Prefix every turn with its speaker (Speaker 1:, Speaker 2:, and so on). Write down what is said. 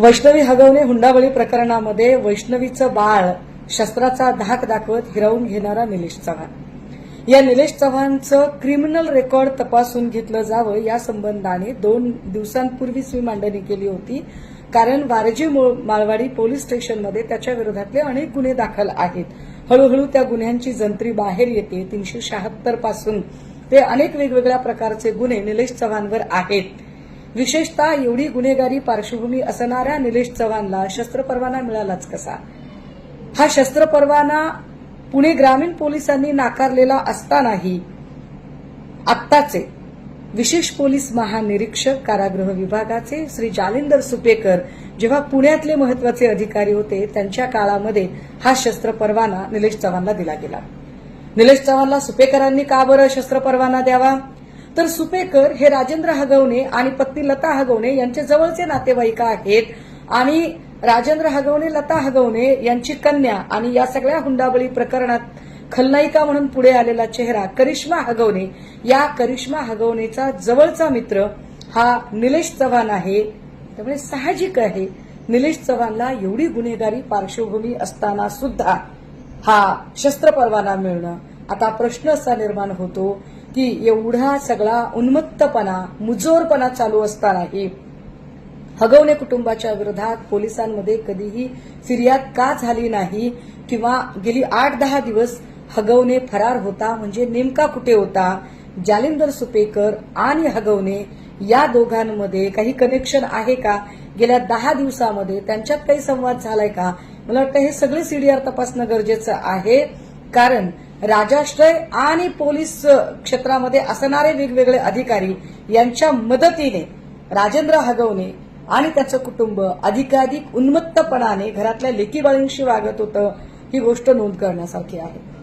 Speaker 1: वैष्णवी हगवणे हुंडाबळी प्रकरणामध्ये वैष्णवीचं बाळ शस्त्राचा धाक दाखवत हिरावून घेणारा निलेश चव्हाण. या निलेश चव्हाणचं क्रिमिनल रेकॉर्ड तपासून घेतलं जावं या संबंधाने दोन दिवसांपूर्वीच मी मांडणी केली होती. कारण वारजी मो- माळवाडी पोलीस स्टेशनमध्ये त्याच्या विरोधातले अनेक गुन्हे दाखल आहेत. हळूहळू त्या गुन्ह्यांची जंत्री बाहेर येते. तीनशे शहात्तरपासून ते अनेक वेगवेगळ्या प्रकारचे गुन्हे निलेश चव्हाणवर आहेत. विशेषतः एवढी गुन्हेगारी पार्श्वभूमी असणाऱ्या निलेश चव्हाणला शस्त्र परवाना मिळालाच कसा? हा शस्त्र परवाना पुणे ग्रामीण पोलिसांनी नाकारलेला असतानाही आत्ताचे विशेष पोलीस महानिरीक्षक कारागृह विभागाचे श्री जालिंदर सुपेकर जेव्हा पुण्यातले महत्त्वाचे अधिकारी होते त्यांच्या काळामध्ये हा शस्त्र परवाना निलेश चव्हाणला दिला गेला. निलेश चव्हाणला सुपेकरांनी का बरं शस्त्र परवाना द्यावा? तर सुपेकर हे राजेंद्र हगवणे आणि पत्नी लता हगवणे यांचे जवळचे नातेवाईक आहेत. आणि राजेंद्र हगवणे लता हगवणे यांची कन्या आणि या सगळ्या हुंडाबळी प्रकरणात खलनायिका म्हणून पुढे आलेला चेहरा करिश्मा हगवणे. या करिश्मा हगवणेचा जवळचा मित्र हा निलेश चव्हाण आहे. त्यामुळे साहजिक आहे. निलेश चव्हाणला एवढी गुन्हेगारी पार्श्वभूमी असताना सुद्धा हा शस्त्र परवाना मिळणं आता प्रश्न असा निर्माण होतो की एवढा सगळा उन्मत्तपणा मुजोरपणा चालू असतानाही हगवणे कुटुंबाच्या विरोधात पोलिसांमध्ये कधीही फिर्याद का झाली नाही किंवा गेली आठ दहा दिवस हगवणे फरार होता म्हणजे नेमका कुठे होता? जालिंदर सुपेकर आणि हगवणे या दोघांमध्ये काही कनेक्शन आहे का? गेल्या दहा दिवसामध्ये त्यांच्यात काही संवाद झालाय का? मला वाटतं हे सगळे सीडीआर तपासणं गरजेचं आहे. कारण राजाश्रय आणि पोलीस क्षेत्रामध्ये असणारे वेगवेगळे अधिकारी यांच्या मदतीने राजेंद्र हगवणे आणि त्याचं कुटुंब अधिकाधिक उन्मत्तपणाने घरातल्या लेकीबाळींशी वागत होतं ही गोष्ट नोंद करण्यासारखी आहे.